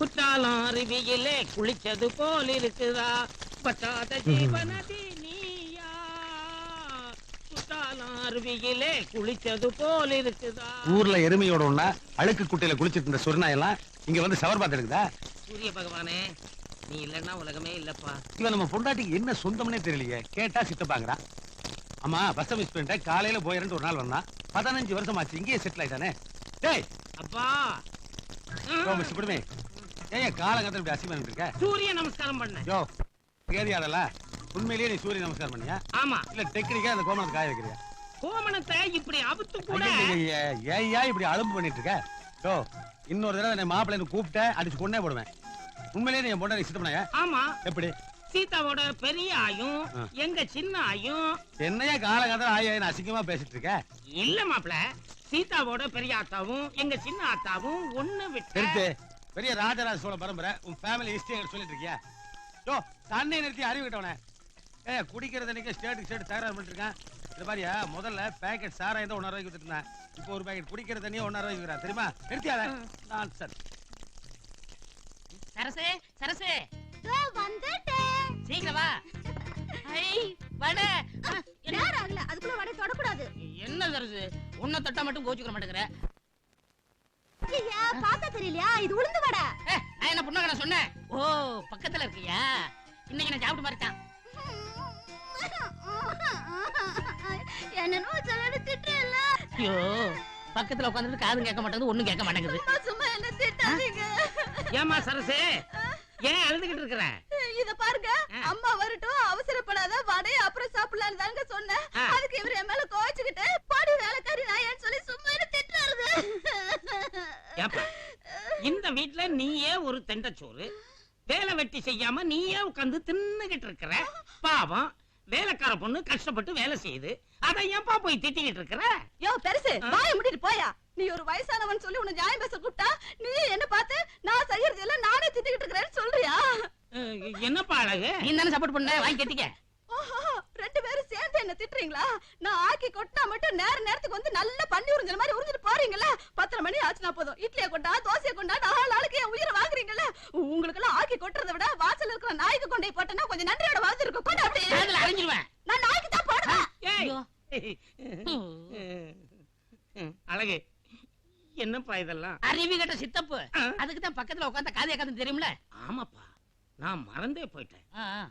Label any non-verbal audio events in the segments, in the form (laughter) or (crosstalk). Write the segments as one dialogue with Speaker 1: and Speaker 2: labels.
Speaker 1: குற்றாலம் அருவியிலே குளிச்சது போல் இருக்குதா? பத்தாத ஜீவனதி நீயா? அருவியிலே குளிச்சது போல் இருக்குதா?
Speaker 2: ஊர்ல எருமையோட ஒண்ணா அழுக்கு குட்டையில குளிச்சிட்டு இருந்த இங்க வந்து சவர் பார்த்து இருக்குதா?
Speaker 1: சூரிய பகவானே நீ இல்லன்னா உலகமே இல்லப்பா.
Speaker 2: இவன் நம்ம பொண்டாட்டிக்கு என்ன சொந்தம்னே தெரியலையே கேட்டா சித்தப்பாங்கறா. ஆமா பஸ் மிஸ் பண்ணிட்டேன் காலையில போயிரண்டு ஒரு நாள் வந்தான். பதினஞ்சு வருஷம் ஆச்சு இங்கேயே செட்டில் ஆயிட்டானே. டேய்!
Speaker 1: அப்பா!
Speaker 2: மிஸ் ஏன் காலங்கத்துல இப்படி பண்ணிட்டு இருக்க?
Speaker 1: சூரிய நமஸ்காரம் பண்ண.
Speaker 2: யோ தெரியாதல்ல உண்மையிலேயே நீ சூரிய நமஸ்காரம் பண்ணியா?
Speaker 1: ஆமா.
Speaker 2: இல்ல டெக்னிக்கா அந்த கோமணத்தை காய வைக்கிறியா?
Speaker 1: கோமணத்தை இப்படி அவுத்து கூட
Speaker 2: ஏய்யா இப்படி அலும்பு பண்ணிட்டு இருக்க? யோ இன்னொரு தடவை என்னை மாப்பிள்ளைன்னு கூப்பிட்ட அடிச்சு கொண்டே போடுவேன். உண்மையிலேயே நீ என் பொண்டாட்டி சித்தப்பனையா
Speaker 1: ஆமா.
Speaker 2: எப்படி?
Speaker 1: சீதாவோட பெரிய ஆயும். எங்க சின்ன ஆயும்.
Speaker 2: என்னையா காலகாலம் ஆயா அசிங்கமா பேசிட்டு இருக்க?
Speaker 1: இல்ல மாப்ள சீதாவோட பெரிய ஆத்தாவும் எங்க சின்ன ஆத்தாவும் ஒண்ணு விட்டு
Speaker 2: பெரிய ராஜராஜ சோழ பரம்பரை உன் ஃபேமிலி ஹிஸ்டரி சொல்லிட்டு இருக்கியா யோ தண்ணி நிறுத்தி அறிவு கிட்டவனே. ஏ குடிக்கிற தண்ணிக்கு ஸ்டேட்டுக்கு ஸ்டேட் தகராறு பண்ணிட்டு இருக்கேன் இது மாதிரியா முதல்ல பேக்கெட் சாராயம் தான் ஒன்றரை ரூபாய்க்கு வித்துட்டு இருந்தேன். இப்போ ஒரு பேக்கெட் குடிக்கிற தண்ணியை ஒன்றரை ரூபாய்க்கு விற்கிறேன் தெரியுமா? நிறுத்தியாத. நான் சார்
Speaker 3: சரசே சரசே. சீக்கிரம் வா. ஐ வட. என்ன
Speaker 4: ஆகல அதுக்குள்ள வடை தொடக்கூடாது.
Speaker 3: என்ன சரசு? உன்னை தொட்டா மட்டும் கோச்சுக்கிற மாட்டேங்கிற.
Speaker 4: ஐயா பார்த்தா தெரியலையா? இது உளுந்து வடை.
Speaker 3: நான் என்ன புண்ணகன சொன்னேன்? ஓ பக்கத்துல இருக்கியா? இன்னைக்கு நான் சாப்பிட்டு மாதிரிட்டான் (laughs)
Speaker 4: என்னன்னு சொல்லு திட்டல
Speaker 3: ஐயோ பக்கத்துல உட்காந்துட்டு காதும் கேட்க மாட்டேங்குது ஒண்ணும் கேட்க மாட்டேங்குது.
Speaker 4: சும்மா என்ன திட்டாதீங்க.
Speaker 1: ஏமா சரசே? ஏன் அழுதுகிட்டு இருக்கிற?
Speaker 4: இத பாருங்க. அம்மா வரட்டும் அவசரப்படாத வடைய அப்புறம் சாப்பிடலாம்னு தாங்க சொன்னேன். அதுக்கு இவர் என் மேல கோச்சுக்கிட்டு பாடி வேலைக்காரி நாயன்னு சொல்லி சும்மா என்ன திட்டுறாரு
Speaker 1: ஏப்பா இந்த வீட்ல நீயே ஒரு தெண்டச்சோறு வேலை வெட்டி செய்யாம நீயே உட்கார்ந்து தின்னுகிட்டு இருக்கிற பாவம். வேலைக்கார பொண்ணு கஷ்டப்பட்டு வேலை செய்யுது. அதை ஏன்பா போய் திட்டிக்கிட்டு இருக்கிற?
Speaker 4: யோ பெருசு. வாய முடிட்டு போயா. நீ ஒரு வயசானவன் சொல்லி உன்னை நியாயம் பேச கூப்பிட்டா நீ என்ன பார்த்து நான் செய்யறது எல்லாம் நானே திட்டிக்கிட்டு இருக்கிறேன்னு சொல்றியா?
Speaker 1: என்னப்பா அழகு?
Speaker 3: நீ தானே சப்போர்ட் பண்ண வாங்கி கட்டிக்க
Speaker 4: ஆஹா, ரெண்டு பேரும் சேர்ந்து என்ன திட்டுறீங்களா? நான் ஆக்கி கொட்டினா மட்டும் நேர நேரத்துக்கு வந்து நல்லா பண்ணி உறிஞ்சல மாதிரி உறிஞ்சிட்டு போறீங்களா பத்தரை மணி ஆச்சுனா போதும். இட்லியை கொண்டா தோசையை கொண்டா நாலு நாளைக்கு என் உயிரை வாங்குறீங்கல்ல? உங்களுக்கு எல்லாம் ஆக்கி கொட்டுறதை விட வாசல்ல இருக்கிற நாய்க்கு கொண்டே போட்டேன்னா கொஞ்சம் நன்றியோட வாழ்ந்து இருக்கும். கொண்டு அப்படியே
Speaker 3: அரைஞ்சிருவேன்
Speaker 4: நான் நாய்க்கு தான் போடுவேன்
Speaker 1: அழகு என்னப்பா இதெல்லாம்?
Speaker 3: அறிவி கட்ட சித்தப்பு. அதுக்கு தான் பக்கத்துல உட்காந்து காது கேட்காது தெரியும்ல?
Speaker 1: ஆமாப்பா. நான் மறந்தே போயிட்டேன்.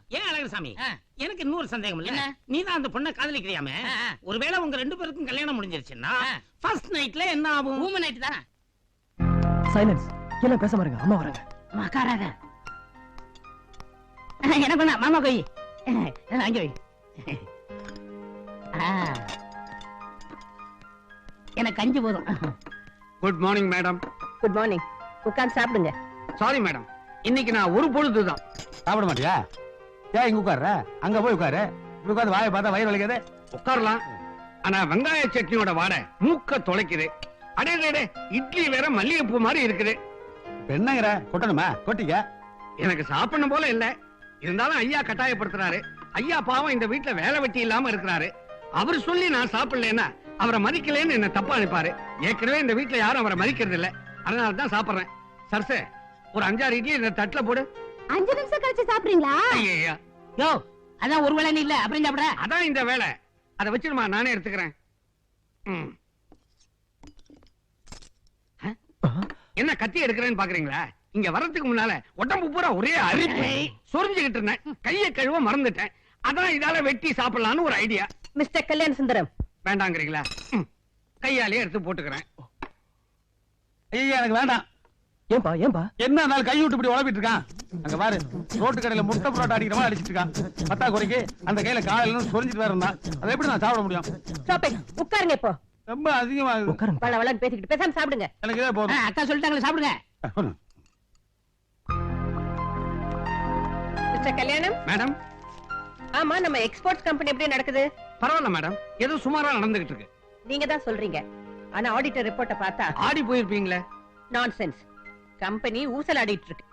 Speaker 1: ஏன் அழகுசாமி. எனக்கு இன்னொரு சந்தேகம் இல்ல? நீ தான் அந்த பொண்ணை காதலிக்கிறியாமே. ஒருவேளை உங்க ரெண்டு பேருக்கும் கல்யாணம் முடிஞ்சிருச்சுன்னா. ஃபர்ஸ்ட் நைட்ல என்ன ஆகும்?
Speaker 3: ஊம நைட்டு தான்?
Speaker 5: சைலன்ஸ் எல்லாம் பேச மாருங்க அம்மா வராங்க.
Speaker 3: மக்காராத எனக்கு ஒண்ணா மாமா கொய் அங்கே ஆ. எனக்கு அஞ்சு போதும்.
Speaker 6: Good morning madam
Speaker 4: good morning உட்கார்ந்து சாப்பிடுங்க.
Speaker 6: சாரி மேடம் இன்னைக்கு நான் ஒரு பொழுதுதான்.
Speaker 2: சாப்பிட மாட்டியா? ஏன் இங்க உட்கார்ற. அங்க போய் உட்காரு. இப்படி உட்கார்ந்து வாயை பார்த்தா வயிறு வலிக்காது.
Speaker 6: உட்காரலாம். ஆனா வெங்காய சட்னியோட வாடை மூக்க தொலைக்குது. அடே அடே, இட்லி வேற மல்லிகைப்பூ மாதிரி இருக்குது.
Speaker 2: என்னங்கிற கொட்டணுமா? கொட்டிக்க.
Speaker 6: எனக்கு சாப்பிடணும் போல இல்ல. இருந்தாலும் ஐயா கட்டாயப்படுத்துறாரு. ஐயா பாவம் இந்த வீட்டுல வேலை வெட்டி இல்லாம இருக்கிறாரு. அவர் சொல்லி நான் சாப்பிடலன்னா அவரை மதிக்கலன்னு என்ன தப்பா நினைப்பாரு ஏற்கனவே இந்த வீட்டுல யாரும் அவரை மதிக்கிறது இல்ல அதனால தான் சாப்பிடுறேன். சர்சே ஒரு அஞ்சாறு இட்லி இந்த தட்டுல போடு.
Speaker 4: அஞ்சு நிமிஷம் கழிச்சு சாப்பிடுறீங்களா?
Speaker 6: ஐயா
Speaker 3: யோ அதான் ஒரு வேளை நீ இல்ல அப்புறம் சாப்பிட
Speaker 6: அதான் இந்த வேலை அதை வச்சிருமா நானே எடுத்துக்கிறேன்? என்ன கத்தி எடுக்கிறேன்னு பாக்குறீங்களா? இங்க வர்றதுக்கு முன்னால உடம்பு பூரா ஒரே அரிப்பு. சொரிஞ்சுகிட்டு இருந்தேன். கையை கழுவ மறந்துட்டேன். அதான் இதால வெட்டி சாப்பிடலாம்னு ஒரு ஐடியா.
Speaker 4: மிஸ்டர் கல்யாண சுந்தரம்.
Speaker 6: வேண்டாங்கிறீங்களா. கையாலேயே எடுத்து போட்டுக்கிறேன்.
Speaker 2: ஐயா எனக்கு வேண்டாம்.
Speaker 5: ஏன்பா ஏன்பா?
Speaker 2: என்ன நாள் கை விட்டு இப்படி உழப்பிட்டு இருக்கான்? அங்க பாரு ரோட்டு கடையில முட்டை புரோட்டா அடிக்கிற மாதிரி அடிச்சிட்டு இருக்கான். பத்தா குறைக்கு அந்த கையில காலையில சொரிஞ்சிட்டு வேற இருந்தான். அதை எப்படி நான் சாப்பிட முடியும்?
Speaker 4: உட்காருங்க இப்போ.
Speaker 2: ரொம்ப அதிகமா.
Speaker 5: உட்காருங்க
Speaker 4: வள வளன்னு பேசிக்கிட்டு பேசாம சாப்பிடுங்க.
Speaker 2: எனக்கு இதே போதும்.
Speaker 3: அக்கா சொல்லிட்டாங்களே சாப்பிடுங்க.
Speaker 4: மிஸ்டர் கல்யாணம்?
Speaker 6: மேடம்?
Speaker 4: ஆமா நம்ம எக்ஸ்போர்ட்ஸ் கம்பெனி எப்படி நடக்குது?
Speaker 6: பரவாயில்ல மேடம். ஏதோ சுமாரா நடந்துகிட்டு இருக்கு?
Speaker 4: நீங்க தான் சொல்றீங்க. ஆனா ஆடிட்டர் ரிப்போர்ட்ட பார்த்தா
Speaker 6: ஆடி போயிருப்பீங்களே.
Speaker 4: நான்சென்ஸ் கம்பெனி ஊசலாடிட்டு இருக்கு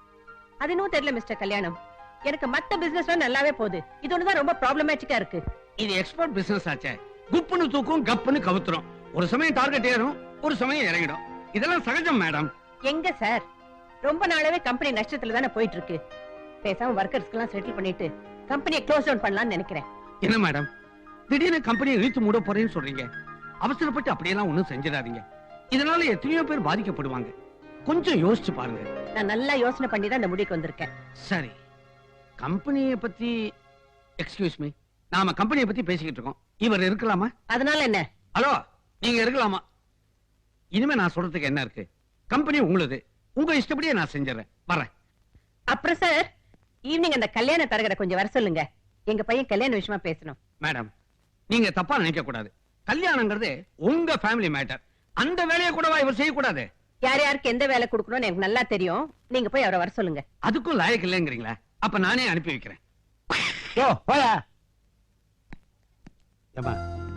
Speaker 4: அது இன்னும் தெரியல மிஸ்டர் கல்யாணம். எனக்கு மத்த பிசினஸ் நல்லாவே போகுது. இது ஒண்ணுதான் ரொம்ப ப்ராப்ளமேட்டிக்கா இருக்கு.
Speaker 6: இது எக்ஸ்போர்ட் பிசினஸ் ஆச்சே. குப்புன்னு தூக்கும் கப்புன்னு கவுத்துரும். ஒரு சமயம் டார்கெட் ஏறும் ஒரு சமயம் இறங்கிடும். இதெல்லாம் சகஜம் மேடம்
Speaker 4: எங்க சார்
Speaker 7: ரொம்ப நாளாவே கம்பெனி நஷ்டத்துல தானே போயிட்டு இருக்கு பேசாம ஒர்க்கர்ஸ்க்கு எல்லாம் செட்டில் பண்ணிட்டு கம்பெனியை க்ளோஸ் டவுன் பண்ணலாம்னு நினைக்கிறேன்.
Speaker 6: என்ன மேடம் திடீர்னு கம்பெனியை இழுத்து மூட போறேன்னு சொல்றீங்க. அவசரப்பட்டு அப்படியெல்லாம் ஒண்ணும் செஞ்சிடாதீங்க. இதனால எத்தனையோ பேர் பாதிக்கப்படுவாங்க. கொஞ்சம் யோசிச்சு பாருங்க.
Speaker 7: நான் நல்லா யோசனை பண்ணி தான் இந்த முடிவுக்கு வந்திருக்கேன்.
Speaker 6: சரி. கம்பெனியை பத்தி எக்ஸ்கியூஸ் மீ நாம கம்பெனியை பத்தி பேசிக்கிட்டு இருக்கோம். இவர் இருக்கலாமா?
Speaker 7: அதனால என்ன?
Speaker 6: ஹலோ நீங்க இருக்கலாமா? இனிமே நான் சொல்றதுக்கு என்ன இருக்கு? கம்பெனி உங்களுது. உங்க இஷ்டப்படியே நான் செஞ்சிடறேன். வரேன்
Speaker 7: அப்புறம் சார் ஈவினிங் அந்த கல்யாண தரகரை கொஞ்சம் வர சொல்லுங்க. எங்க பையன் கல்யாண விஷயமா பேசணும்.
Speaker 6: மேடம் நீங்க தப்பா நினைக்க கூடாது கல்யாணங்கிறது உங்க ஃபேமிலி மேட்டர் அந்த வேலையை கூடவா இவர் செய்யக்கூடாது?
Speaker 7: யார் யாருக்கு எந்த வேலை கொடுக்கணும்னு எனக்கு நல்லா தெரியும். நீங்க போய் அவரை வர சொல்லுங்க.
Speaker 6: அதுக்கும் லாயக்கு இல்லைங்கிறீங்களா அப்ப நானே அனுப்பி வைக்கிறேன்.
Speaker 2: யோ போயா. ஏமா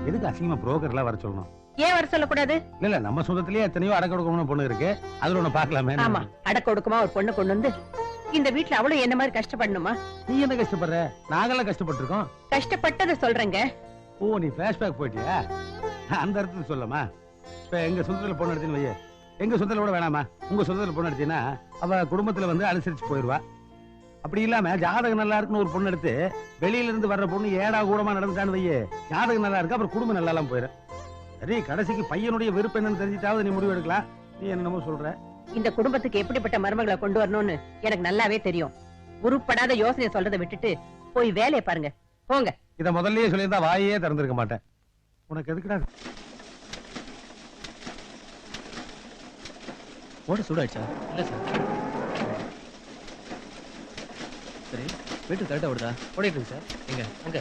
Speaker 2: எதுக்கு அசிங்கமா புரோக்கர் எல்லாம் வர சொல்லணும்?
Speaker 7: ஏன் வர சொல்லக்கூடாது?
Speaker 2: இல்ல இல்ல நம்ம சொந்தத்திலேயே எத்தனையோ அடக்க கொடுக்கணும் பொண்ணு இருக்கு. அதுல ஒண்ணு பாக்கலாமே
Speaker 7: ஆமா அடக்க ஒடுக்கமா ஒரு பொண்ணு கொண்டு வந்து இந்த வீட்ல அவளும் என்ன மாதிரி கஷ்டப்படணுமா?
Speaker 2: நீ என்ன கஷ்டப்படுற? நாங்கெல்லாம் கஷ்டப்பட்டிருக்கோம்.
Speaker 7: கஷ்டப்பட்டதை சொல்றேங்க.
Speaker 2: ஓ நீ பிளாஷ்பேக் போயிட்டியா? அந்த இடத்துல சொல்லமா? இப்ப எங்க சொந்தத்துல பொண்ணு எடுத்தீன்னு வையே. எங்க சொந்தத்துல கூட வேணாமா? உங்க சொந்தத்துல பொண்ணு எடுத்தீங்கன்னா அவ குடும்பத்துல வந்து அனுசரிச்சு போயிருவா. அப்படி இல்லாம ஜாதகம் நல்லா இருக்குன்னு ஒரு பொண்ணு எடுத்து வெளியில இருந்து வர்ற பொண்ணு ஏடா கூடமா நடந்துட்டான்னு வையே ஜாதகம் நல்லா இருக்கு? அப்புறம் குடும்பம் நல்லா எல்லாம் போயிடும் சரி கடைசிக்கு பையனுடைய விருப்பம் என்னன்னு தெரிஞ்சிட்டாவது நீ முடிவு எடுக்கலாம். நீ என்னமோ சொல்ற.
Speaker 7: இந்த குடும்பத்துக்கு எப்படிப்பட்ட மருமகளை கொண்டு வரணும்னு எனக்கு நல்லாவே தெரியும். உருப்படாத யோசனை சொல்றதை விட்டுட்டு போய் வேலையை பாருங்க. போங்க.
Speaker 2: இத முதல்லயே சொல்லியிருந்தா வாயே திறந்திருக்க மாட்டேன். உனக்கு எதுக்குடா?
Speaker 5: ஓட சூடாயிடுச்சா? இல்ல சார். சரி வீட்டுக்கு கரெக்டா ஓடுதா? ஓடிட்டு சார். எங்க? அங்க.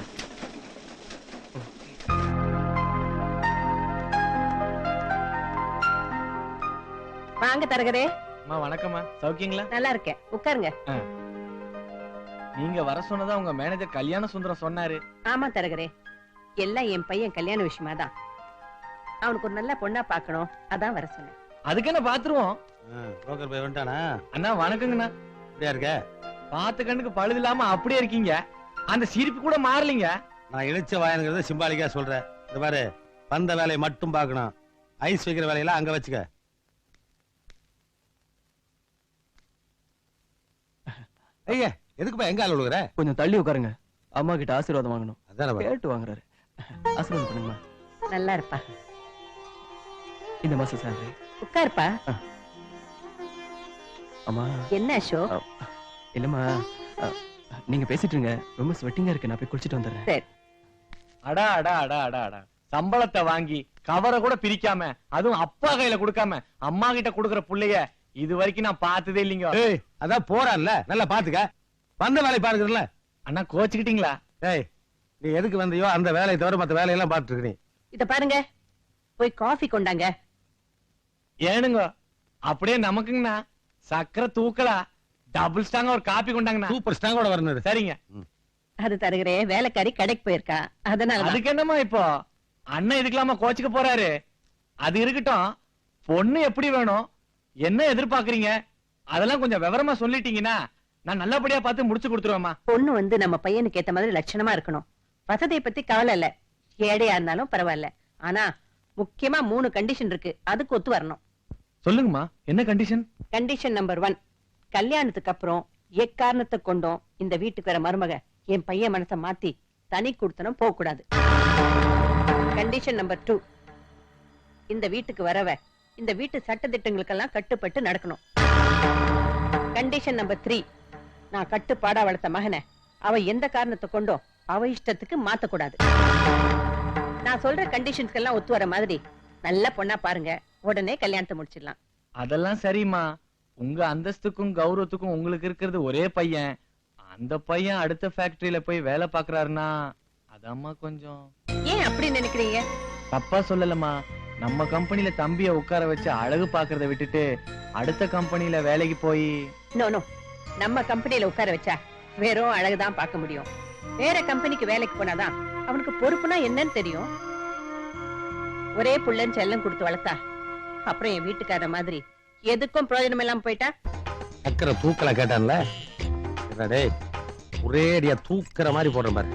Speaker 7: வாங்க தரகரே.
Speaker 8: அம்மா வணக்கம்மா. சௌக்கியங்களா?
Speaker 7: நல்லா இருக்கேன். உட்காருங்க.
Speaker 8: நீங்க வர சொன்னதா உங்க மேனேஜர் கல்யாண சுந்தரம் சொன்னாரு.
Speaker 7: ஆமா தரகரே. எல்லாம் என் பையன் கல்யாண விஷயமா தான் அவனுக்கு ஒரு நல்ல பொண்ணா பார்க்கணும். அதான் வர சொன்னேன்.
Speaker 8: அதுக்கு என்ன பாத்துருவோம்
Speaker 2: புரோக்கர் போய் வந்துட்டானா?
Speaker 8: அண்ணா வணக்கங்கண்ணா.
Speaker 2: இப்படியா இருக்க?
Speaker 8: பார்த்த கண்ணுக்கு பழுது இல்லாம அப்படியே இருக்கீங்க. அந்த சிரிப்பு கூட மாறலீங்க.
Speaker 2: நான் இழிச்ச வாயனுங்கிறத சிம்பாலிக்கா சொல்றேன் இந்த பாரு வந்த வேலையை மட்டும் பார்க்கணும். ஐஸ் வைக்கிற வேலையெல்லாம் அங்க வச்சுக்க. ஐயா எதுக்குப்பா எங்க ஆள் விழுகுற
Speaker 5: கொஞ்சம் தள்ளி உட்காருங்க. அம்மா கிட்ட ஆசீர்வாதம் வாங்கணும்.
Speaker 2: அதானே.
Speaker 5: கேட்டு வாங்குறாரு. ஆசீர்வாதம் பண்ணுங்கம்மா.
Speaker 7: நல்லா இருப்பா.
Speaker 5: இந்த மாசம் சேலரி
Speaker 7: உட்காருப்பா.
Speaker 5: அம்மா.
Speaker 7: என்ன அசோக்?
Speaker 5: இல்லம்மா. நீங்க பேசிட்டு இருங்க ரொம்ப ஸ்வெட்டிங்கா இருக்கு. நான் போய் குளிச்சிட்டு வந்துடுறேன்.
Speaker 8: அடா அடா அடா அடா அடா. சம்பளத்தை வாங்கி கவரை கூட பிரிக்காம அதுவும் அப்பா கையில கொடுக்காம அம்மா கிட்ட கொடுக்கற புள்ளைய இது வரைக்கும் நான் பார்த்ததே இல்லைங்க.
Speaker 2: ஏய் அதான் போறான்ல. நல்லா பாத்துக்க. வந்த வேலையை பாருங்கல்ல
Speaker 8: அண்ணா கோச்சுக்கிட்டீங்களா?
Speaker 2: ஏய் நீ எதுக்கு வந்தியோ அந்த வேலையை தவிர மத்த வேலையெல்லாம் பார்த்துட்டு இருக்க நீ.
Speaker 7: இத பாருங்க. போய் காஃபி கொண்டாங்க.
Speaker 8: ஏனுங்க அப்படியே நமக்குங்கண்ணா. சக்கரை தூக்கலா? டபுள் ஸ்டாங்க ஒரு காப்பி கொண்டாங்கண்ணா.
Speaker 2: சூப்பர் ஸ்டாங்கோட வரணும்
Speaker 8: சரிங்க.
Speaker 7: அது தருகிறே வேலைக்காரி கடைக்கு போயிருக்கா. அதனால
Speaker 8: அதுக்கு என்னம்மா இப்போ? அண்ணன் இதுக்கெல்லாமா கோச்சுக்க போறாரு. அது இருக்கட்டும். பொண்ணு எப்படி வேணும்? என்ன எதிர்பார்க்கறீங்க? அதெல்லாம் கொஞ்சம் விவரமா சொல்லிட்டீங்கன்னா நான் நல்லபடியா பார்த்து முடிச்சு கொடுத்துருவேம்மா.
Speaker 7: பொண்ணு வந்து நம்ம பையனுக்கு ஏத்த மாதிரி லட்சணமா இருக்கணும். வசதியை பத்தி கவலை இல்ல. ஏழையா இருந்தாலும் பரவாயில்ல. ஆனா முக்கியமா மூணு கண்டிஷன் இருக்கு. அதுக்கு ஒத்து வரணும்.
Speaker 8: சொல்லுங்கம்மா என்ன கண்டிஷன்
Speaker 7: கண்டிஷன் நம்பர் ஒன் கல்யாணத்துக்கு அப்புறம் எக்காரணத்தை கொண்டோம். இந்த வீட்டுக்கு வர மருமக என் பையன் மனசை மாத்தி தனி கொடுத்தனும் போக கூடாது கண்டிஷன் நம்பர் டூ இந்த வீட்டுக்கு வரவ இந்த வீட்டு சட்ட திட்டங்களுக்கெல்லாம் கட்டுப்பட்டு நடக்கணும். கண்டிஷன் நம்பர் த்ரீ நான் கட்டுப்பாடா வளர்த்த மகனை அவ எந்த காரணத்தை கொண்டோ அவ இஷ்டத்துக்கு மாத்தக்கூடாது. நான் சொல்ற கண்டிஷன்ஸ்க்கெல்லாம் ஒத்து வர மாதிரி நல்ல பொண்ணா பாருங்க. உடனே கல்யாணத்தை முடிச்சிடலாம்.
Speaker 8: அதெல்லாம் சரிம்மா. உங்க அந்தஸ்துக்கும் கௌரவத்துக்கும் உங்களுக்கு இருக்கிறது ஒரே பையன். அந்த பையன் அடுத்த ஃபேக்டரியில போய் வேலை பாக்குறாருன்னா அதம்மா கொஞ்சம்.
Speaker 7: ஏன் அப்படி நினைக்கிறீங்க?
Speaker 8: தப்பா சொல்லலம்மா. நம்ம கம்பெனில தம்பிய உட்கார வச்சு அழகு பாக்குறத விட்டுட்டு அடுத்த கம்பெனில வேலைக்கு போய்
Speaker 7: நோ நோ நம்ம கம்பெனில உட்கார வச்சா வெறும் அழகுதான் பார்க்க முடியும். வேற கம்பெனிக்கு வேலைக்கு போனாதான் அவனுக்கு பொறுப்புனா என்னன்னு தெரியும். ஒரே புள்ளன்னு செல்லம் கொடுத்து வளர்த்தா அப்புறம் என் வீட்டுக்கார மாதிரி. எதுக்கும் பிரயோஜனம் இல்லாம போயிட்டா?
Speaker 2: சக்கரை தூக்கல கேட்டான்ல. என்னடா ஒரே அடியா தூக்குற மாதிரி போடுறேன் பாரு.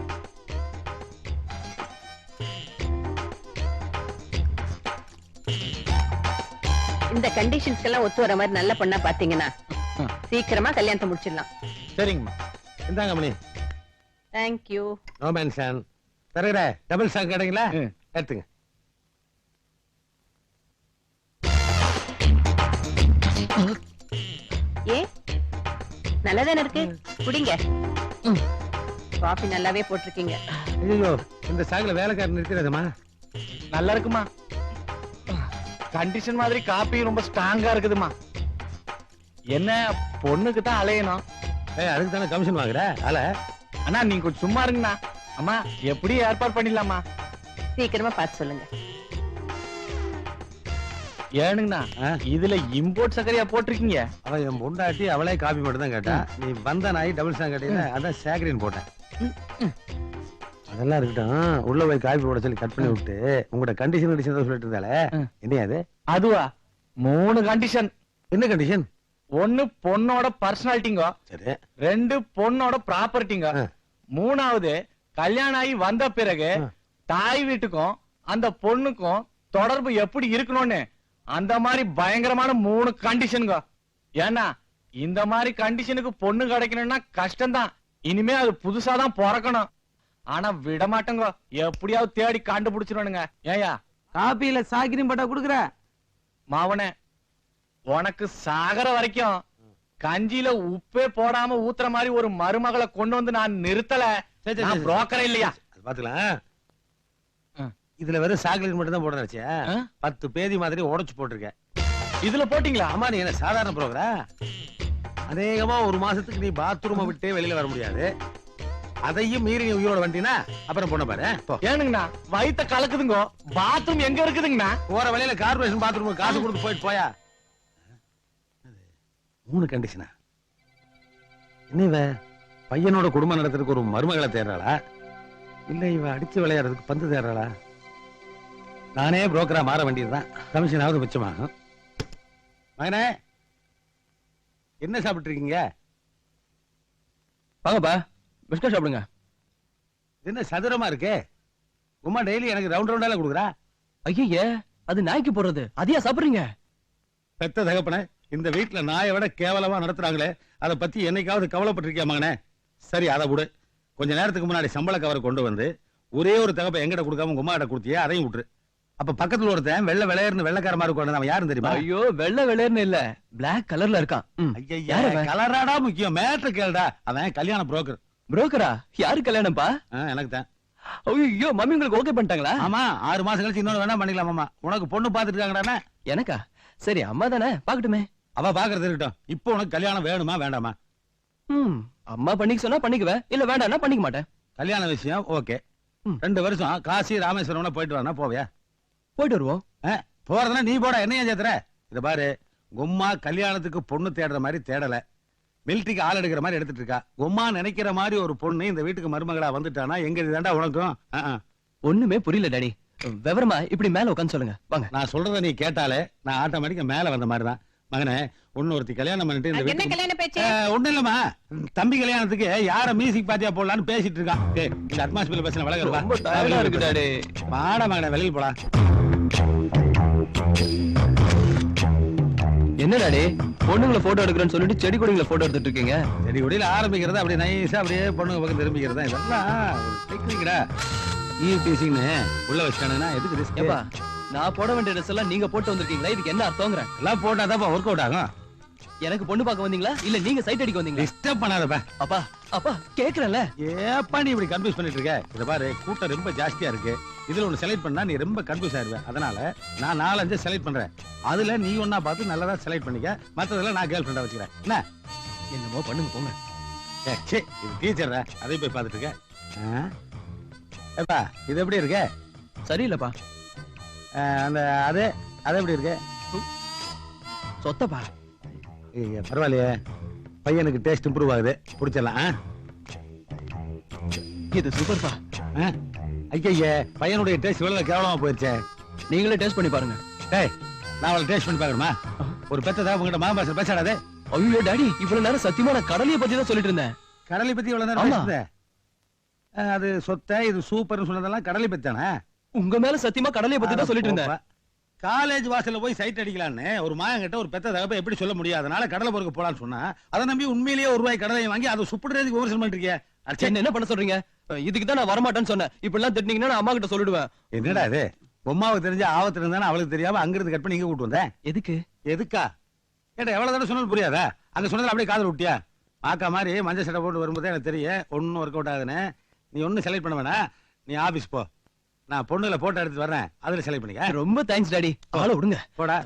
Speaker 7: இந்த கண்டிஷன்ஸ்க்கு எல்லாம் ஒத்து வர மாதிரி நல்ல பொண்ணா பாத்தீங்கன்னா. சீக்கிரமா கல்யாணத்தை முடிச்சிடலாம்.
Speaker 8: சரிங்கம்மா.
Speaker 2: இந்தாங்க Mani.
Speaker 7: Thank you
Speaker 2: no mention பிறகுற double song கேட்டீங்களா?
Speaker 8: ம்.
Speaker 2: எடுத்துங்க.
Speaker 7: ஏ? நல்லாதானே இருக்கு? குடிங்க. காஃபி நல்லாவே போட்டிருக்கீங்க.
Speaker 2: ஐயோ இந்த சாங்கில் வேலைக்காரன் நிறுத்திடாதம்மா.
Speaker 8: நல்லா இருக்குமா? கண்டிஷன் மாதிரி காப்பி ரொம்ப ஸ்ட்ராங்கா இருக்குதுமா. என்ன பொண்ணுக்கு தான் அலையணும்.
Speaker 2: ஏய் அதுக்கு தானே கமிஷன் வாங்குற? அல.
Speaker 8: அண்ணா நீங்க கொஞ்சம் சும்மா இருங்கண்ணா. அம்மா எப்படி ஏற்பாடு பண்ணிடலாமா
Speaker 7: சீக்கிரமா பார்த்து சொல்லுங்க.
Speaker 8: ஏனுங்கண்ணா? இதுல இம்போர்ட் சக்கரையா போட்டிருக்கீங்க?
Speaker 2: அவன் என் பொண்டாட்டி அவளே காபி மட்டும் தான் கேட்டா நீ வந்த நாய் டபுள் சாங் கேட்டீங்க அதான் சேகரின் போட்டேன். அதெல்லாம் இருக்கட்டும் உள்ள போய் காபி போட சொல்லி கட் பண்ணி விட்டு உங்களோட கண்டிஷன் கண்டிஷன் சொல்லிட்டு இருந்தாலே. என்னையா அது
Speaker 8: அதுவா? மூணு கண்டிஷன்
Speaker 2: என்ன கண்டிஷன்
Speaker 8: ஒண்ணு பொண்ணோட பர்சனாலிட்டிங்க
Speaker 2: சரி.
Speaker 8: ரெண்டு பொண்ணோட ப்ராப்பர்ட்டிங்க. மூணாவது கல்யாணம் ஆகி வந்த பிறகு. தாய் வீட்டுக்கும் அந்த பொண்ணுக்கும் தொடர்பு எப்படி இருக்கணும்னு அந்த மாதிரி பயங்கரமான மூணு கண்டிஷனுங்க ஏன்னா இந்த மாதிரி கண்டிஷனுக்கு பொண்ணு கிடைக்கணும்னா கஷ்டம்தான். இனிமே அது புதுசா தான் பிறக்கணும். ஆனா விட மாட்டேங்க. எப்படியாவது தேடி கண்டுபிடிச்சிடணுங்க. ஏயா
Speaker 6: காப்பியில சாக்கிரியம் பட்டா குடுக்குற?
Speaker 8: மாவனே உனக்கு சாகர வரைக்கும் கஞ்சியில உப்பே போடாம ஊத்துற மாதிரி ஒரு மருமகளை கொண்டு வந்து நான் நிறுத்தல. புரோக்கரே இல்லையா?
Speaker 2: அது பாத்துக்கலாம். இதுல வெறும் சாக்லேட் மட்டும் தான் போட நினைச்சியா
Speaker 8: ஆ?
Speaker 2: பத்து பேதி மாதிரி உடைச்சு போட்டிருக்கேன்.
Speaker 8: இதுல போட்டீங்களா?
Speaker 2: ஆமா நீ என்ன சாதாரண ப்ரோக்ரா அநேகமா ஒரு மாசத்துக்கு நீ பாத்ரூமை விட்டே வெளியில வர முடியாது. அதையும் மீறி நீ உயிரோட வண்டினா அப்புறம் பொண்ண பாரு.
Speaker 8: ஏனுங்கண்ணா வயித்த கலக்குதுங்க. பாத்ரூம் எங்க இருக்குதுங்கண்ணா?
Speaker 2: போற வழியில கார்பரேஷன் பாத்ரூம் காசு கொடுத்து போயிட்டு போயா. மூணு கண்டிஷனா என்ன பையனோட குடும்பம் நடத்துறதுக்கு ஒரு மருமகளை தேடுறாளா? இல்ல இவ அடிச்சு விளையாடுறதுக்கு பந்து தேடுறாளா? நானே புரோக்கரா மாற வேண்டியதுதான். கமிஷனாவது மிச்சமாகும். மகனே என்ன சாப்பிட்டு இருக்கீங்க
Speaker 5: வாங்கப்பா பிஸ்கட் சாப்பிடுங்க.
Speaker 2: என்ன சதுரமா இருக்கே? உமா டெய்லி எனக்கு ரவுண்ட் ரவுண்டால கொடுக்குறா?
Speaker 5: ஐயே அது நாய்க்கு போடுறது. அதையா சாப்பிடுறீங்க?
Speaker 2: பெத்த தகப்பனே இந்த வீட்ல நாயை விட கேவலமா நடத்துறாங்களே அதை பத்தி என்னைக்காவது கவலைப்பட்டிருக்கியா மகனே? சரி அதை விடு. கொஞ்ச நேரத்துக்கு முன்னாடி சம்பள கவர் கொண்டு வந்து ஒரே ஒரு தகப்ப எங்கிட்ட கொடுக்காம கிட்ட கொடுத்தியா அதையும் விட்டுரு. அப்ப பக்கத்துல ஒருத்தன் வெள்ளை வெளையர்னு வெள்ளைக்கார மாதிரி கொண்டு அவன் யாரும் தெரியுமா?
Speaker 5: ஐயோ வெள்ளை வெள்ளையர்னு இல்ல. Black கலர்ல இருக்கான்.
Speaker 2: ஐயா? கலராடா முக்கியம். மேட்ரு கேளுடா. அவன் கல்யாண புரோக்கர்
Speaker 5: புரோக்கரா யாரு கல்யாணம்ப்பா
Speaker 2: எனக்கு தான்.
Speaker 5: ஐயோ மம்மி உங்களுக்கு ஓகே பண்ணிட்டாங்களா?
Speaker 2: ஆமா ஆறு மாசம் கழிச்சு இன்னொரு வேணா பண்ணிக்கலாம் மாமா. உனக்கு பொண்ணு பாத்துட்டு இருக்காங்கடானே
Speaker 5: எனக்கா? சரி அம்மா தானே? பாக்கட்டுமே
Speaker 2: அவ பாக்குறது இருக்கட்டும். இப்போ உனக்கு கல்யாணம் வேணுமா வேண்டாமா?
Speaker 5: ம். அம்மா பண்ணிக்க சொன்னா பண்ணிக்குவேன். இல்ல வேண்டாம்னா பண்ணிக்க மாட்டேன்.
Speaker 2: கல்யாண விஷயம் ஓகே. ரெண்டு வருஷம் காசி ராமேஸ்வரம் போயிட்டு வரனா போவியா?
Speaker 5: போயிட்டு வருவோம்.
Speaker 2: போறதுனா நீ போட என்ன ஏன் சேர்த்துற? இத பாரு கும்மா கல்யாணத்துக்கு பொண்ணு தேடுற மாதிரி தேடல. மிலிட்டரிக்கு ஆள் எடுக்கிற மாதிரி எடுத்துட்டு இருக்கா. கும்மா நினைக்கிற மாதிரி ஒரு பொண்ணு இந்த வீட்டுக்கு மருமகளா வந்துட்டானா? எங்க இதுதாண்டா உனக்கும்.
Speaker 5: ஒண்ணுமே புரியல டாடி விவரமா இப்படி மேல உட்காந்து சொல்லுங்க. வாங்க.
Speaker 2: நான் சொல்றத நீ கேட்டாலே நான் ஆட்டோமேட்டிக்கா மேல வந்த மாதிரி தான். மகனே ஒன்னு ஒருத்தி கல்யாணம் பண்ணிட்டு இந்த
Speaker 7: என்ன கல்யாண பேச்சு?
Speaker 2: ஆ, ஒண்ணும் இல்லம்மா. தம்பி கல்யாணத்துக்கு யார மியூசிக் பாத்தியா போடலான்னு பேசிட்டு இருக்கான். டேய், இந்த அட்மாஸ்பியர் பேசின
Speaker 5: ரொம்ப டயர்டா இருக்கு
Speaker 2: விலக
Speaker 5: டாடி
Speaker 2: பாட மகனே வெளியில் போலாம்.
Speaker 5: என்ன டாடி பொண்ணுங்களை போட்டோ எடுக்கிறேன்னு சொல்லிட்டு செடி கொடிங்களை போட்டோ எடுத்துட்டு இருக்கீங்க?
Speaker 2: சரி ஒடியில ஆரம்பிக்கிறது அப்படியே நைஸா அப்படியே பொண்ணுங்க பக்கம் திரும்பிக்கிறது தான் இதெல்லாம் டீசிங்னு உள்ள வச்சானுங்கன்னா எதுக்கு ரிஸ்க்
Speaker 5: நான் போட வேண்டிய ட்ரெஸ் எல்லாம் நீங்க போட்டு வந்திருக்கீங்களா? இதுக்கு என்ன அர்த்தங்கிறேன்
Speaker 2: எல்லாம் போட்டா தான் ஒர்க் அவுட் ஆகும்.
Speaker 5: எனக்கு பொண்ணு பார்க்க வந்தீங்களா? இல்ல நீங்க சைட் அடிக்க வந்தீங்களா?
Speaker 2: டிஸ்டர்ப் பண்ணாதப்பா.
Speaker 5: அப்பா அப்பா கேக்குறேன்ல.
Speaker 2: ஏப்பா நீ இப்படி கன்ஃபியூஸ் பண்ணிட்டு இருக்க? இத பாரு கூட்டம் ரொம்ப ஜாஸ்தியா இருக்கு. இதுல ஒண்ணு செலக்ட் பண்ணா நீ ரொம்ப கன்ஃபியூஸ் ஆயிருவ. அதனால நான் நாலஞ்சு செலக்ட் பண்றேன். அதுல நீ ஒன்னா பார்த்து நல்லதா செலக்ட் பண்ணிக்க. மத்ததெல்லாம் நான் கேர்ள் ஃப்ரெண்டா வச்சுக்கிறேன். என்ன?
Speaker 5: என்னமோ பண்ணுங்க போங்க.
Speaker 2: சீ, இது டீச்சர் அதை போய் பார்த்துட்டு இருக்க? ஏப்பா இது எப்படி இருக்கு?
Speaker 5: சரியில்லப்பா.
Speaker 2: அந்த அது அது எப்படி இருக்கு?
Speaker 5: சொத்தப்பா.
Speaker 2: பரவாயில்லையே. பையனுக்கு டேஸ்ட் இம்ப்ரூவ் ஆகுது. பிடிச்சிடலாம்?
Speaker 5: இது சூப்பர்ப்பா
Speaker 2: ஆ? ஐயய்ய பையனுடைய டேஸ்ட் இவ்வளவு கேவலமா போயிருச்சே.
Speaker 5: நீங்களே டேஸ்ட் பண்ணி பாருங்க.
Speaker 2: டேய் நான் அவளை டேஸ்ட் பண்ணி பார்க்கணுமா? ஒரு பெத்ததா உங்ககிட்ட மாபாச பேசாடாதே
Speaker 5: ஐயோ டாடி இவ்வளவு நேரம் சத்தியமா நான் கடலைய பத்தி தான் சொல்லிட்டு இருந்தேன்.
Speaker 2: கடலை பத்தி இவ்வளவு நேரம் அது சொத்தை இது சூப்பர்னு சொன்னதெல்லாம் கடலை பத்தி தானே?
Speaker 5: உங்க மேல சத்தியமா கடலைய பத்தி தான் சொல்லிட்டு இருந்தேன்.
Speaker 2: காலேஜ் வாசல்ல போய் சைட் அடிக்கலான்னு ஒரு மாயங்கிட்ட ஒரு பெத்த தகப்ப எப்படி சொல்ல முடியும்? அதனால கடலை பொறுக்க போலான்னு சொன்னா அதை நம்பி உண்மையிலேயே ஒரு ரூபாய் கடலை வாங்கி அதை சுப்பிடுறதுக்கு விமர்சனம் இருக்கியே. அச்சே,
Speaker 5: என்ன பண்ண சொல்றீங்க? இதுக்கு தான் நான் வரமாட்டேன்னு சொன்னேன். இப்படி எல்லாம் திட்டினீங்கன்னா நான் அம்மா கிட்ட சொல்லிடுவேன்.
Speaker 2: என்னடா இது? பொம்மாவுக்கு தெரிஞ்ச ஆபத்துல இருந்தானே அவளுக்கு தெரியாம அங்கிருந்து கட் பண்ணி இங்க கூட்டு வந்தேன்.
Speaker 5: எதுக்கு?
Speaker 2: எதுக்கா? ஏடா எவ்வளவு தடவை சொன்னாலும் புரியாதா? அங்க சொன்னதுல அப்படியே காதல் விட்டியா? மாக்கா மாதிரி மஞ்சள் சட்டை போட்டு வரும்போது எனக்கு தெரியும். ஒன்னும் ஒர்க் அவுட் ஆகுதுன்னு. நீ ஒன்னும் செலக்ட் பண்ண வேணாம். நீ ஆபீஸ் போ. நான் பொண்ணுல போட்டோ எடுத்து வர்றேன். அதுல செலக்ட் பண்ணிக்க.
Speaker 5: ரொம்ப தேங்க்ஸ் டாடி ஆளை விடுங்க.
Speaker 2: போடா.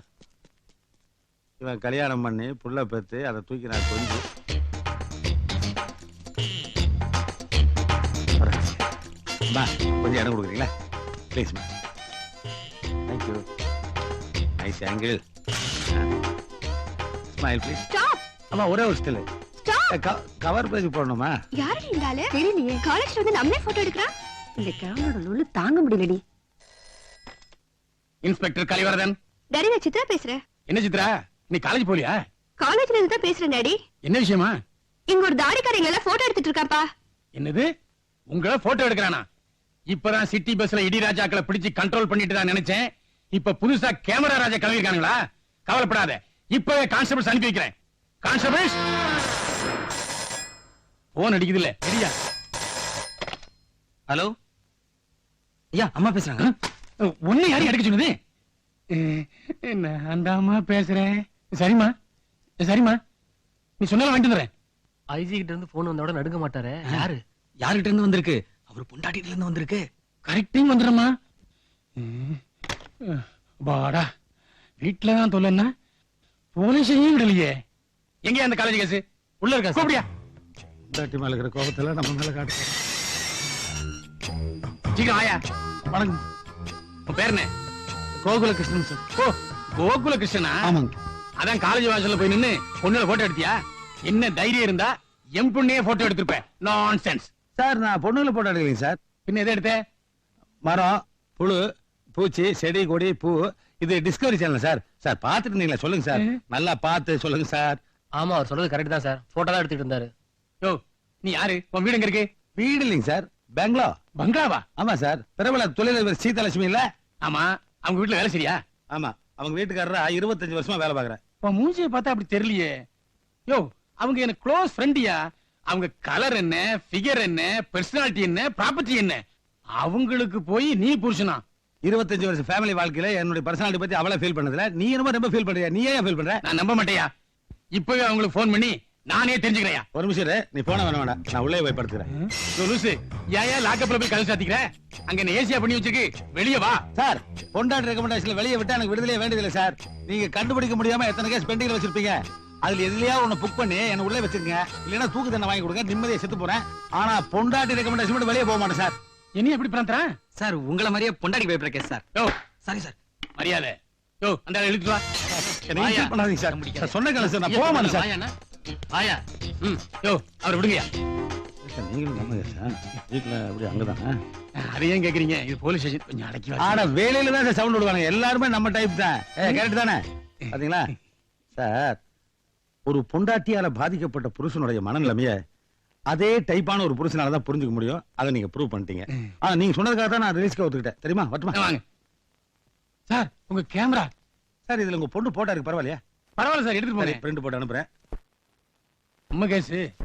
Speaker 2: இவன் கல்யாணம் பண்ணி புள்ள பெத்து அதை தூக்கி நான் கொஞ்சம் கொஞ்சம் இடம் கொடுக்குறீங்களா? ப்ளீஸ்மா thank you nice angle smile please
Speaker 9: stop
Speaker 2: ஆமா ஒரே ஒரு ஸ்டில்
Speaker 9: ஸ்டாப்
Speaker 2: கவர் பேஜ் போடணுமா?
Speaker 9: யாரு ஆளு? தெரியலையே. காலேஜ்ல வந்து நம்மளே போட்டோ எடுக்கிறான். இந்த கிழவனோட நூலு தாங்க முடியலடி.
Speaker 10: இன்ஸ்பெக்டர் கலிவரதன்.
Speaker 9: டாடி நான் சித்ரா பேசுறேன்.
Speaker 10: என்ன சித்ரா? நீ காலேஜ் போலியா?
Speaker 9: காலேஜ்ல இருந்து தான் பேசுறேன் டாடி
Speaker 10: என்ன விஷயமா?
Speaker 9: இங்க ஒரு தாடிக்காரங்க எல்லாம் போட்டோ எடுத்துட்டு இருக்காப்பா?
Speaker 10: என்னது? உங்களை போட்டோ எடுக்கிறானா? இப்பதான் சிட்டி பஸ்ல இடி ராஜாக்களை பிடிச்சு கண்ட்ரோல் பண்ணிட்டு தான் நினைச்சேன். இப்ப புதுசா கேமரா ராஜா கிளம்பி இருக்கானுங்களா கவலைப்படாத. இப்பவே கான்ஸ்டபிள்ஸ் அனுப்பி வைக்கிறேன். கான்ஸ்டபிள்ஸ் போன் அடிக்குது இல்ல சரியா
Speaker 5: ஹலோ ஐயா அம்மா பேசுறாங்க.
Speaker 10: ஒண்ணு யாரையும் அடிக்க சொன்னது? நான் தாம்மா பேசுறேன் சரிம்மா. சரிம்மா. நீ சொன்னாலும் வாங்கிட்டு வந்துடுறேன்.
Speaker 5: ஐஜி கிட்ட இருந்து போன் வந்தோட நடுங்க மாட்டாரே. யாரு? யாருகிட்ட இருந்து வந்திருக்கு? அவர் பொண்டாட்டில இருந்து வந்திருக்கு.
Speaker 10: கரெக்டிங் வந்துடுறமா பாடா வீட்டுல தான் தொல்லன்னா போலீஸையும் விடலையே. எங்க அந்த காலேஜ் கேஸ் உள்ள இருக்கா? கூப்பிடியா.
Speaker 2: தாட்டி மேல இருக்கிற கோபத்துல நம்ம மேல காட்டு
Speaker 10: சீக்கிரம் ஆயா.
Speaker 2: வணக்கம்.
Speaker 10: உன் பேர் என்ன?
Speaker 2: கோகுல கிருஷ்ணன் சார்.
Speaker 10: ஓ கோகுல கிருஷ்ணனா
Speaker 2: ஆமாங்க.
Speaker 10: அதான் காலேஜ் வாசல்ல போய் நின்னு பொண்ணுல போட்டோ எடுத்தியா? என்ன தைரியம் இருந்தா என் பொண்ணையே போட்டோ எடுத்திருப்பேன் நான் சென்ஸ்
Speaker 2: சார் நான் பொண்ணுல போட்டோ எடுக்கலைங்க சார்.
Speaker 10: பின்ன எதை எடுத்த?
Speaker 2: மரம் புழு பூச்சி செடி கொடி பூ. இது டிஸ்கவரி சேனல் சார். சார் பார்த்துட்டு இருந்தீங்களா? சொல்லுங்க சார். நல்லா பார்த்து சொல்லுங்க சார்.
Speaker 5: ஆமா அவர் சொல்றது கரெக்ட் தான் சார். போட்டோ தான் எடுத்துட்டு இருந்தாரு.
Speaker 10: யோ நீ யாரு? உன் வீடு எங்க இருக்கு?
Speaker 2: வீடு இல்லைங்க சார். பெங்களோ
Speaker 10: பங்களாவா?
Speaker 2: ஆமா சார். பிரபல தொழிலதிபர் சீதாலட்சுமி இல்ல?
Speaker 10: ஆமா. அவங்க வீட்டுல வேலை சரியா?
Speaker 2: ஆமா. அவங்க வீட்டுக்காரரா இருபத்தஞ்சு வருஷமா வேலை பாக்குறேன்
Speaker 10: உன் மூஞ்சியை பார்த்தா அப்படி தெரியலையே. யோ அவங்க எனக்கு க்ளோஸ் ஃப்ரெண்டியா அவங்க கலர் என்ன ஃபிகர் என்ன பர்சனாலிட்டி என்ன ப்ராப்பர்ட்டி என்ன? அவங்களுக்கு போய் நீ புருஷனா?
Speaker 2: இருபத்தஞ்சு வருஷம் ஃபேமிலி வாழ்க்கையில என்னுடைய பர்சனாலிட்டி பத்தி அவளை ஃபீல் பண்ணதுல. நீ என்னமோ ரொம்ப ஃபீல் பண்றியா? நீ ஏன் ஃபீல் பண்ற?
Speaker 10: நான் நம்ப மாட்டேயா? இப்பவே அவங்களுக்கு ஃபோன் பண்ணி நானே தெரிஞ்சுக்கிறேயா
Speaker 2: ஒரு நிமிஷம் நீ போன வேணாம் வேணாம். நான் உள்ளே போய் படுத்துக்கிறேன்.
Speaker 10: லூசு ஏன் ஏன் லாக்கப்ல போய் சாத்திக்கிற? அங்க என்ன ஏசியா பண்ணி வச்சிருக்கு. வெளியே வா.
Speaker 2: சார் பொண்டாட்டி ரெக்கமெண்டேஷன்ல வெளியே விட்டா எனக்கு விடுதலையே வேண்டியதில்லை சார். நீங்க கண்டுபிடிக்க முடியாம எத்தனை கேஸ் பெண்டிங்ல வச்சிருப்பீங்க. அதுல எதுலயா ஒண்ணு புக் பண்ணி என்ன உள்ளே வச்சிருங்க. இல்லைன்னா தூக்கு தண்டனை வாங்கி கொடுங்க நிம்மதியை செத்து போறேன். ஆனா பொண்டாட்டி ரெக்கமெண்டேஷன் மட்டும் வெளியே போக மாட்டேன் சார்.
Speaker 10: என்ன எப்படி பிராந்தரா
Speaker 5: சார் உங்களை மாதிரியே பொண்டாடி பேப்பர் கேஸ் சார்.
Speaker 10: யோ.
Speaker 5: Sorry sir.
Speaker 10: மரியாதை. யோ அந்த ஆளை இழுத்துட்டு வா.
Speaker 2: என்ன
Speaker 10: வாயா.
Speaker 2: insult பண்ணாதீங்க சார். சார் சொன்ன கேளு சார். நான் போக மாட்டேன் சார்.
Speaker 10: வாயா. ம். யோ அவர் விடுங்கயா
Speaker 2: சார், நீங்களும் நம்ம சார் வீட்டுல அப்படி அங்கதானே?
Speaker 10: அதை ஏன் கேக்குறீங்க? இது போலீஸ் ஸ்டேஷன் கொஞ்சம் அடக்கி வா
Speaker 2: ஆனா வேலையில தான் சார் சவுண்ட் விடுவாங்க எல்லாருமே நம்ம டைப் தான். கரெக்ட் தானே? பாத்தீங்களா? சார் ஒரு பொண்டாட்டியால பாதிக்கப்பட்ட புருஷனுடைய மனநிலைமைய அதே டைப்பான ஒரு புருஷனால தான் புரிஞ்சுக்க முடியும். அதை நீங்க ப்ரூவ் பண்ணிட்டீங்க. ஆனா நீங்க சொன்னதுக்காக தான் நான் ரிஸ்க் ஒத்துக்கிட்டேன். தெரியுமா வட்டுமா
Speaker 10: வாங்க. சார் உங்க கேமரா
Speaker 2: சார் இதுல உங்க பொண்ணு போட்டா இருக்கு பரவாயில்லையா?
Speaker 10: பரவாயில்ல சார் எடுத்துட்டு போறேன்
Speaker 2: பிரிண்ட் போட்டு அனுப்புறேன்.
Speaker 10: நம்ம கேஸ்